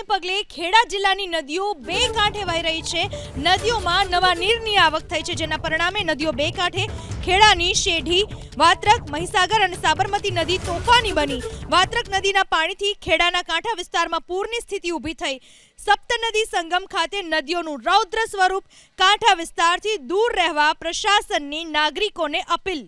વરસાદને પગલે ખેડા જિલ્લાની નદીઓ બે કાંઠે વહી રહી છે. નદીઓમાં નવા નીરની આવક થઈ છે, જેના પરિણામે નદીઓ બે કાંઠે ખેડાની શેઢી, વાત્રક, મહીસાગર અને સાબરમતી નદી તોફાની બની. વાત્રક નદીના પાણીથી ખેડાના કાંઠા વિસ્તારમાં પૂરની સ્થિતિ ઊભી થઈ. સપ્તનદી સંગમ ખાતે નદીઓનું રૌદ્ર સ્વરૂપ કાંઠા વિસ્તારથી દૂર રહેવા પ્રશાસનની નાગરિકોને અપીલ.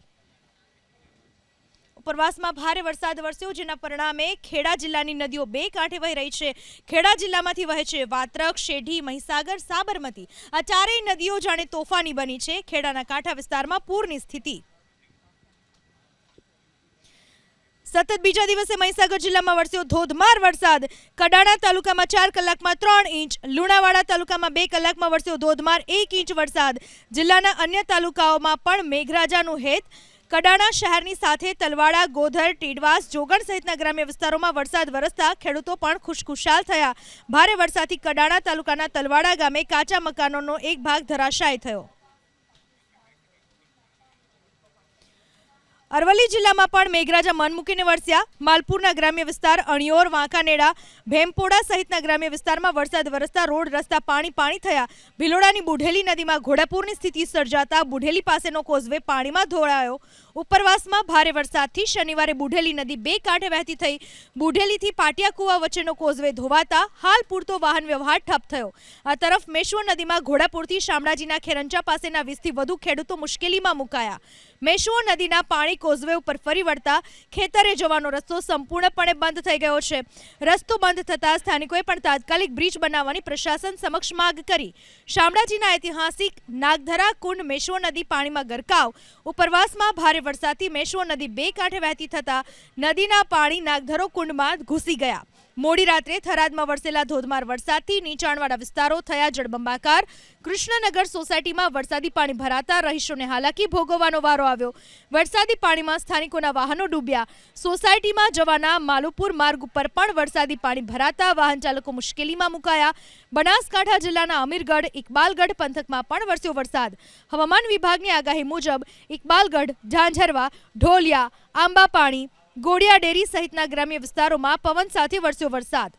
ઉપરવાસમાં ભારે વરસાદ વરસ્યો, જેના પરિણામે ખેડા જિલ્લાની નદીઓ બે કાંઠે વહી રહી છે. ખેડા જિલ્લામાંથી વહે છે વાત્રક, શેઢી, મહીસાગર, સાબરમતી. આ ચારેય નદીઓ જાણે તોફાની બની છે. ખેડાના કાંઠા વિસ્તારમાં પૂરની સ્થિતિ. સતત બીજા દિવસે મહીસાગર જિલ્લામાં વરસ્યો ધોધમાર વરસાદ. કડાણા તાલુકામાં ચાર કલાકમાં ત્રણ ઇંચ, લુણાવાડા તાલુકામાં બે કલાકમાં વરસ્યો ધોધમાર એક ઇંચ વરસાદ. જિલ્લાના અન્ય તાલુકાઓમાં પણ મેઘરાજાનું હેત કડાણા શહેરની સાથે તલવાડા, ગોધર, ટીડવાસ, જોગણ સહિતના ગ્રામ્ય વિસ્તારોમાં વરસાદ વરસતા ખેડૂતો પણ ખુશખુશાલ થયા. ભારે વરસાદથી કડાણા તાલુકાના તલવાડા ગામે કાચા મકાનોનો એક ભાગ ધરાશાય થયો. અરવલ્લી જિલ્લામાં પણ મેઘરાજા મન મૂકીને વરસ્યા. માલપુરના ગ્રામ્ય વિસ્તાર, અણિયોર, વાંકાનેડા, ભેમપોડા સહિતના ગ્રામ્ય વિસ્તારમાં વરસાદ વરસતા રોડ, રસ્તા, પાણી પાણી થયા. ભિલોડાની બુઢેલી નદીમાં ઘોડાપૂરની સ્થિતિ સર્જાતા બુઢેલી પાસેનો કોઝવે પાણીમાં ધોળાયો. ઉપરવાસમાં ભારે વરસાદથી શનિવારે બુઢેલી નદી બે કાંઠે વહેતી થઈ. બુઢેલીથી પાટિયા કુવા વચ્ચેનો કોઝવે ધોવાતા હાલ પૂરતો વાહન વ્યવહાર ઠપ થયો. આ તરફ મેશ્વર નદીમાં ઘોડાપુરથી શામળાજીના ખેરંચા પાસેના વીસથી વધુ ખેડૂતો મુશ્કેલીમાં મુકાયા. મેશ્વર નદીના પાણી કોઝવે ઉપર ફરી વળતા ખેતરે જવાનો રસ્તો સંપૂર્ણપણે બંધ થઈ ગયો છે. રસ્તો બંધ થતાં સ્થાનિકોએ પણ તાત્કાલિક બ્રિજ બનાવવાની પ્રશાસન સમક્ષ માંગ કરી. શામળાજીના ઐતિહાસિક નાગધરા કુંડ મેશ્વો નદી પાણીમાં ગરકાવ. ઉપરવાસમાં ભારે વરસાદથી મેશ્વો નદી બે કાંઠે વહેતી થતાં નદીના પાણી નાગધરો કુંડમાં ઘૂસી ગયા. મોડી રાત્રે થરાદમાં વરસેલા ધોધમાર વરસાદથી નીચાણવાળા વિસ્તારો થયા જળબંબાકાર. કૃષ્ણનગર સોસાયટીમાં વરસાદી પાણી ભરાતા રહીશોને હાલાકી ભોગવવાનો વારો આવ્યો. વરસાદી પાણીમાં સ્થાનિકોના વાહનો ડૂબ્યા. સોસાયટીમાં જવાના માલુપુર માર્ગ ઉપર પણ વરસાદી પાણી ભરાતા વાહન ચાલકો મુશ્કેલીમાં મુકાયા. બનાસકાંઠા જિલ્લાના અમીરગઢ, ઇકબાલગઢ પંથકમાં પણ વરસ્યો વરસાદ. હવામાન વિભાગની આગાહી મુજબ, ઇકબાલગઢ, ઝાંઝરવા, ઢોલિયા, આંબાપાણી ગોળિયા ડેરી સહિતના ગ્રામ્ય વિસ્તારોમાં પવન સાથે વરસ્યો વરસાદ.